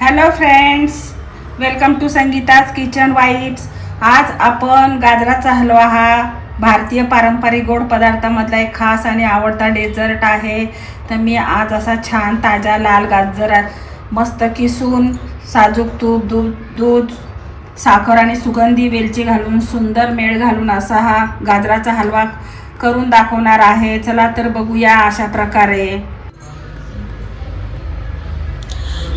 Hello friends welcome to Sangeeta's kitchen vibes आज आपण गाजराचा हलवा हा भारतीय पारंपरिक गोड पदार्थामधला एक खास आणि आवडता डेझर्ट आहे. तर मी आज असा छान ताजा लाल गाजर मस्त किसून साजूक तूप दूध दूध साखर आणि सुगंधी वेलची घालून सुंदर मेळ घालून असा हा गाजराचा हलवा करून दाखवणार आहे. चला तर बघूया अशा प्रकारे.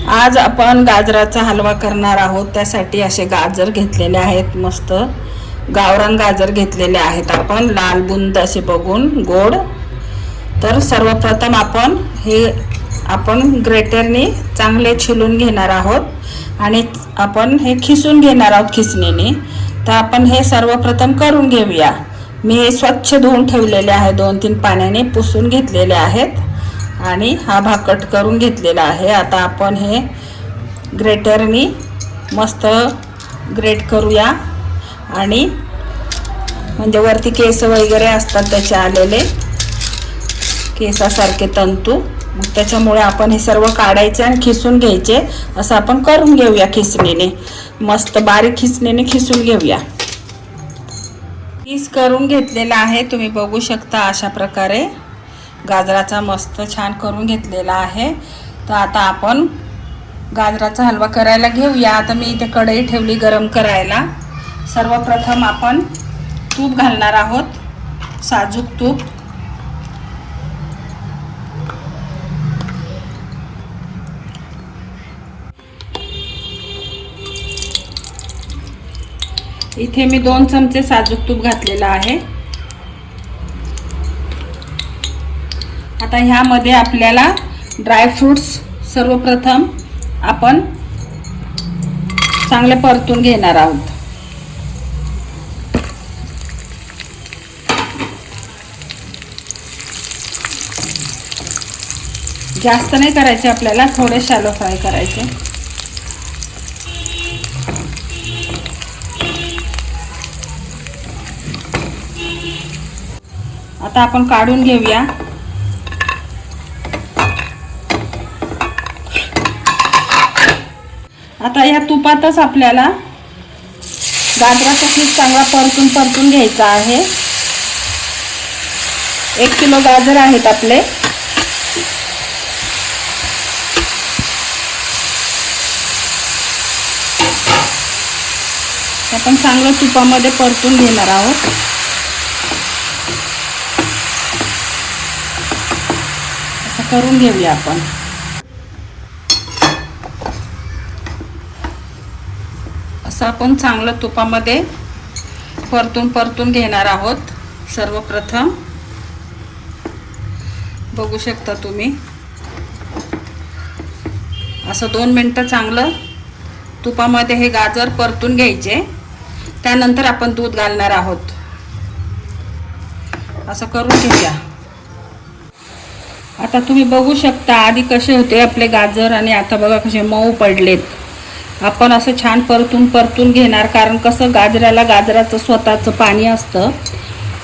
आज आपण गाजराचा हलवा करणार आहोत. त्यासाठी असे गाजर घेतलेले आहेत. मस्त गावरान गाजर घेतलेले आहेत आपण. लाल बुंद असे बघून गोड. तर सर्वप्रथम आपण हे आपण ग्रेटरने चांगले छिलून घेणार आहोत. आणि आपण हे खिसून घेणार आहोत खिसणीने. तर आपण हे सर्वप्रथम करून घेऊया. मी हे स्वच्छ धुवून ठेवलेले आहे. दोन तीन पाण्याने पुसून घेतलेले आहेत. आणि हा भाग कट करून घेतलेला आहे. आता आपण हे ग्रेटरनी मस्त ग्रेट करूया. आणि म्हणजे वरती केस वगैरे असतात त्याचे आलेले. केसासारखे तंतू. मग त्याच्यामुळे आपण हे सर्व काढायचे आणि खिसून घ्यायचे. असं आपण करून घेऊया खिसणीने. मस्त बारीक खिसणीने खिसून घेऊया. पीस करून घेतलेला आहे. तुम्ही बघू शकता अशा प्रकारे. गाजराचा मस्त छान करून घेतलेला आहे. तर आता आपण गाजराचा हलवा करायला घेऊया. आता मी इथे कढई ठेवली गरम करायला. सर्वप्रथम आपण तूप घालणार आहोत. साजूक तूप. इथे मी दोन चमचे साजूक तूप घातलेलं आहे. आता ह्यामध्ये आपल्याला ड्रायफ्रूट्स सर्वप्रथम आपण चांगले परतून घेणार आहोत. जास्त नाही करायचे आपल्याला थोडे शॅलो फ्राय करायचे. आता आपण काढून घेऊया. आता या तुपातच आपल्याला गाजराचा पीठ चांगला परतून परतून घ्यायचा आहे. एक किलो गाजर आहेत आपले. आपण चांगलं तुपामध्ये परतून घेणार आहोत. असं करून घेऊया आपण. असं आपण चांगलं तुपामध्ये परतून परतून घेणार आहोत. सर्वप्रथम बघू शकता तुम्ही. असं दोन मिनटं चांगलं तुपामध्ये हे गाजर परतून घ्यायचे. त्यानंतर आपण दूध घालणार आहोत. असं करून घेऊया. आता तुम्ही बघू शकता आधी कसे होते आपले गाजर आणि आता बघा कसे मऊ पडलेत. आपण असं छान परतून परतून घेणार. कारण कसं गाजराला गाजराचं स्वतःचं पाणी असतं.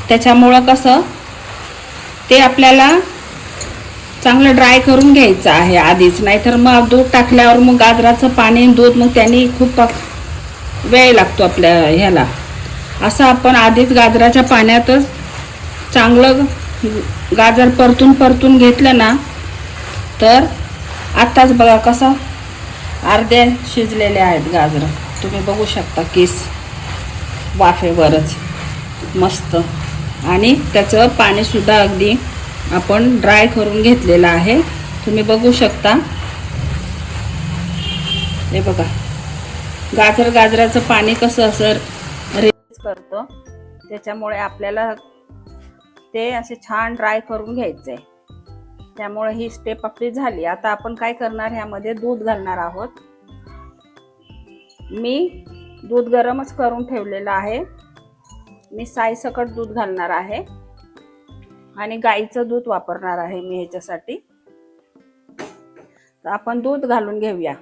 त्याच्यामुळं कसं ते आपल्याला चांगलं ड्राय करून घ्यायचं आहे आधीच. नाहीतर मग दूध टाकल्यावर मग गाजराचं पाणी आणि दूध मग त्यांनी खूप वेळ लागतो आपल्या ह्याला. असं आपण आधीच गाजराच्या पाण्यातच चांगलं गाजर परतून परतून घेतलं ना तर आत्ताच बघा कसं अर्ध्या शिजलेले आहेत गाजर. तुम्ही बघू शकता केस वाफेवरच. मस्त. आणि त्याचं पाणीसुद्धा अगदी आपण ड्राय करून घेतलेलं आहे. तुम्ही बघू शकता. हे बघा. गाजर गाजराचं पाणी कसं असं रिलीज करतं त्याच्यामुळे आपल्याला ते असे छान ड्राय करून घ्यायचं आहे त्यामुळे ही स्टेप आपली झाली. आता आपण काय करणार? ह्यामध्ये दूध घालणार आहोत. मी दूध गरमच करून ठेवलेलं आहे. मी साईसकट दूध घालणार आहे. आणि गाईचं दूध वापरणार आहे मी ह्याच्यासाठी. तर आपण दूध घालून घेऊया.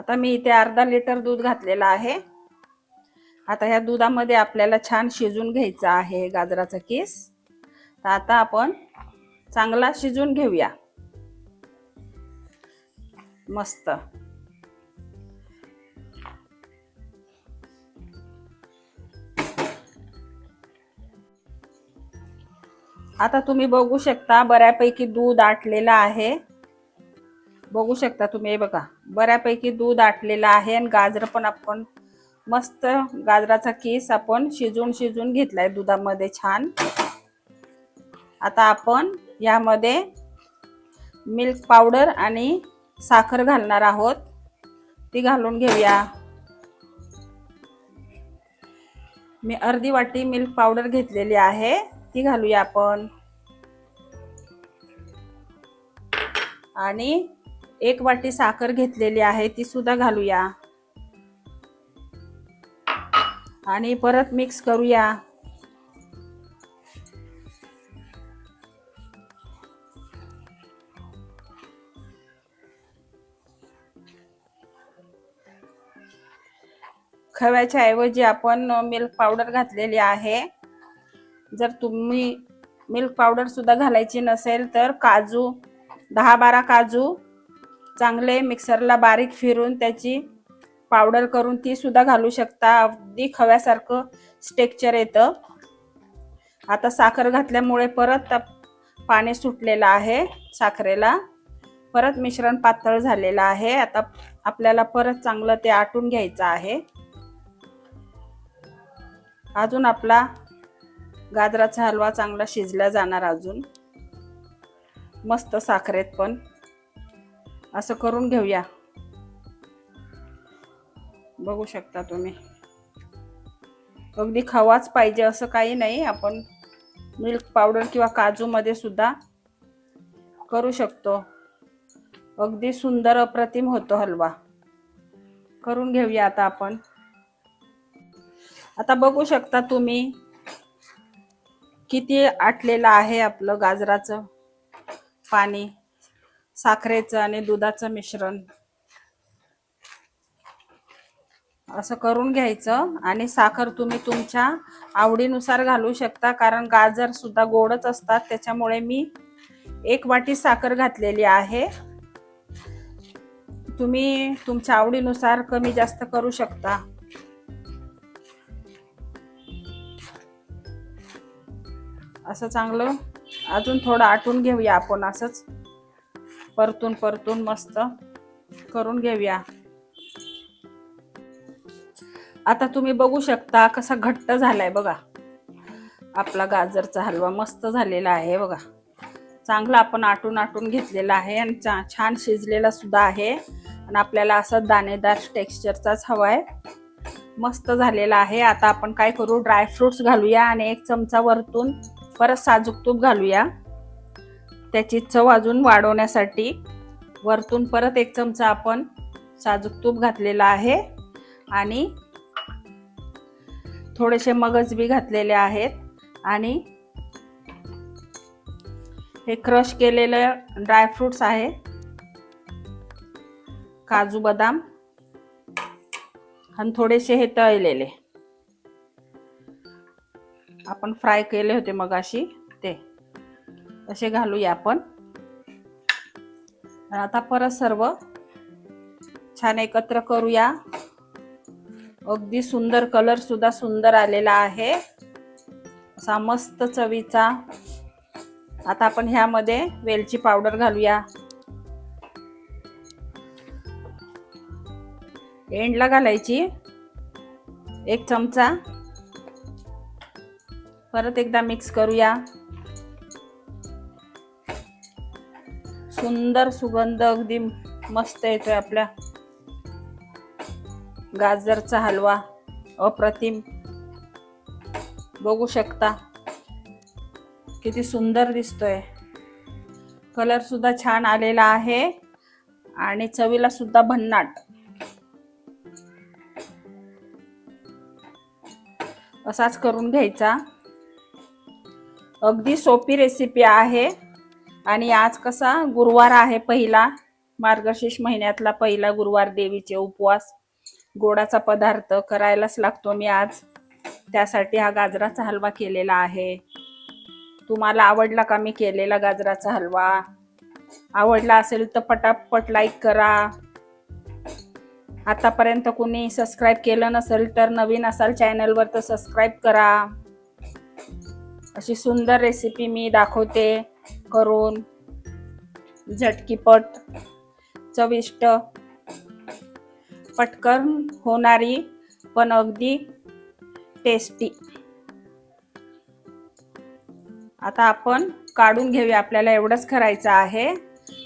आता मी इथे अर्धा लिटर दूध घातलेलं आहे. आता ह्या दुधामध्ये आपल्याला छान शिजून घ्यायचं आहे गाजराचा केस. तर आता आपण चांगला शिजून घेऊया. मस्त. आता तुम्ही बघू शकता बऱ्यापैकी दूध आटलेलं आहे. बघू शकता तुम्ही हे बघा. बऱ्यापैकी दूध आटलेलं आहे आणि गाजर पण आपण मस्त गाजराचा केस आपण शिजून शिजून घेतलाय दुधामध्ये छान. आता आपण यामध्ये मिल्क पावडर आणि साखर घालणार आहोत. ती घालून घेऊया. मी अर्धी वाटी मिल्क पावडर घेतलेली आहे. ती घालूया आपण. आणि एक वाटी साखर घेतलेली आहे ती सुद्धा घालूया. आणि परत मिक्स करूया. खव्याच्या ऐवजी आपण मिल्क पावडर घातलेली आहे. जर तुम्ही मिल्क पावडर सुद्धा घालायची नसेल तर काजू दहा बारा काजू चांगले मिक्सरला बारीक फिरून त्याची पावडर करून ती सुद्धा घालू शकता. अगदी खव्यासारखं स्टेक्चर येतं. आता साखर घातल्यामुळे परत पाणी सुटलेलं आहे साखरेला. परत मिश्रण पातळ झालेलं आहे. आता आपल्याला परत चांगलं ते आटून घ्यायचं आहे. अजून आपला गाजराचा हलवा चांगला शिजला जाणार अजून. मस्त साखरेत पण. असं करून घेऊया. बघू शकता तुम्ही. अगदी खवाच पाहिजे असं काही नाही. आपण मिल्क पावडर किंवा काजूमध्ये सुद्धा करू शकतो. अगदी सुंदर अप्रतिम होतो हलवा. करून घेऊया आता आपण. आता बघू शकता तुम्ही किती आटलेलं आहे आपलं गाजराचं पाणी. साखरेचं आणि दुधाचं मिश्रण. असं करून घ्यायचं आणि साखर तुम्ही तुमच्या आवडीनुसार घालू शकता कारण गाजर सुद्धा गोडच असतात. त्याच्यामुळे मी एक वाटी साखर घातलेली आहे. तुम्ही तुमच्या आवडीनुसार कमी जास्त करू शकता. असं चांगलं अजून थोडं आटून घेऊया आपण असंच. परतून परतून मस्त करून घेऊया. आता तुम्ही बघू शकता कसा घट्ट झालाय बघा. आपला गाजरचा हलवा मस्त झालेला आहे बघा. चांगला आपण आटून आटून घेतलेला आहे आणि छान शिजलेला सुद्धा आहे. आणि आपल्याला असं दाणेदार टेक्स्चरचाच हवा आहे मस्त झालेला आहे. आता आपण काय करू? ड्रायफ्रुट्स घालूया आणि एक चमचा वरतून परत साजूक तूप घालूया. त्याची चव अजून वाढवण्यासाठी वरतून परत एक चमचा आपण साजूक तूप घातलेला आहे. आणि थोडेसे मगज बी घातलेले आहेत. आणि हे क्रश केलेलं ड्रायफ्रुट्स आहे. काजू बदाम आणि थोडेसे हे तळलेले. आपण फ्राय केले होते मगाशी. तसे असे घालूया आपण. आता परत सर्व छान एकत्र करूया. अगदी सुंदर कलर सुद्धा सुंदर आलेला आहे. असा मस्त चवीचा. आता आपण ह्यामध्ये वेलची पावडर घालूया. एंडला घालायची. एक चमचा. परत एकदा मिक्स करूया. सुंदर सुगंध अगदी मस्त येतोय आपल्या. गाजरचा हलवा अप्रतिम. बघू शकता. किती सुंदर दिसतोय. कलर सुद्धा छान आलेला आहे आणि चवीला सुद्धा भन्नाट. असाच करून घ्यायचा. अगदी सोपी रेसिपी आहे. आणि आज कसा गुरुवार आहे पहिला मार्गशीर्ष महिन्यातला पहिला गुरुवार देवीचे उपवास. गोडाचा पदार्थ करायलाच लागतो मी आज. त्यासाठी हा गाजराचा हलवा केलेला आहे. तुम्हाला आवडला का मी केलेला गाजराचा हलवा? आवडला असेल तर पटापट लाईक करा. आतापर्यंत कुणी सबस्क्राईब केलं नसेल तर नवीन असाल चॅनलवर तर सबस्क्राईब करा. अशी सुंदर रेसिपी मी दाखवते. करून झटकीपट चविष्ट पटकन होणारी पण अगदी टेस्टी आता आपण काढून घेऊया. आपल्याला एवढंच करायचं आहे.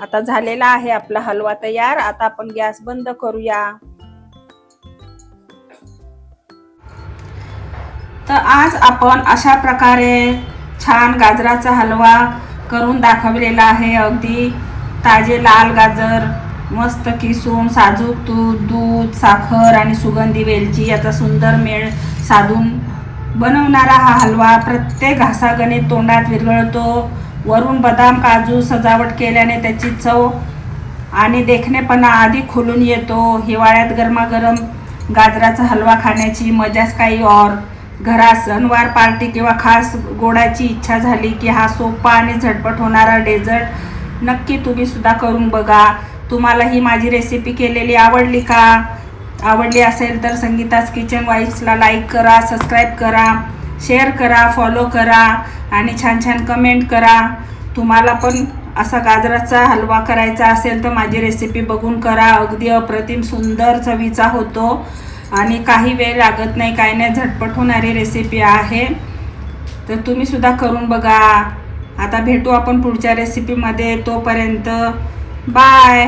आता झालेला आहे आपला हलवा तयार. आता आपण गॅस बंद करूया. तर आज आपण अशा प्रकारे छान गाजराचा हलवा करून दाखवलेला आहे. अगदी ताजे लाल गाजर मस्त किसून साजूक तूप दूध साखर आणि सुगंधी वेलची याचा सुंदर मेळ साधून बनवणारा हा हलवा प्रत्येक घासागणे तोंडात विरघळतो. वरून बदाम काजू सजावट केल्याने त्याची चव आणि देखणेपणा आधी खुलून येतो. हिवाळ्यात गरमागरम गाजराचा हलवा खाण्याची मजाच काही और. घरात सणवार पार्टी किंवा खास गोडाची इच्छा झाली की हा सोपा आणि झटपट होणारा डेझर्ट नक्की तुम्ही सुद्धा करून बघा. तुम्हाला ही माझी रेसिपी केलेली आवडली का? आवडली असेल तर संगीतास किचन वाईफ्सला लाईक करा सबस्क्राईब करा शेअर करा फॉलो करा आणि छान छान कमेंट करा. तुम्हाला पण असा गाजराचा हलवा करायचा असेल तर माझी रेसिपी बघून करा. अगदी अप्रतिम सुंदर चवीचा होतो. आणि काही वेळ लागत नाही काही नाही झटपट होणारी रेसिपी आहे. तर तुम्ही सुद्धा करून बघा. आता भेटू आपण पुढच्या रेसिपीमध्ये तोपर्यंत बाय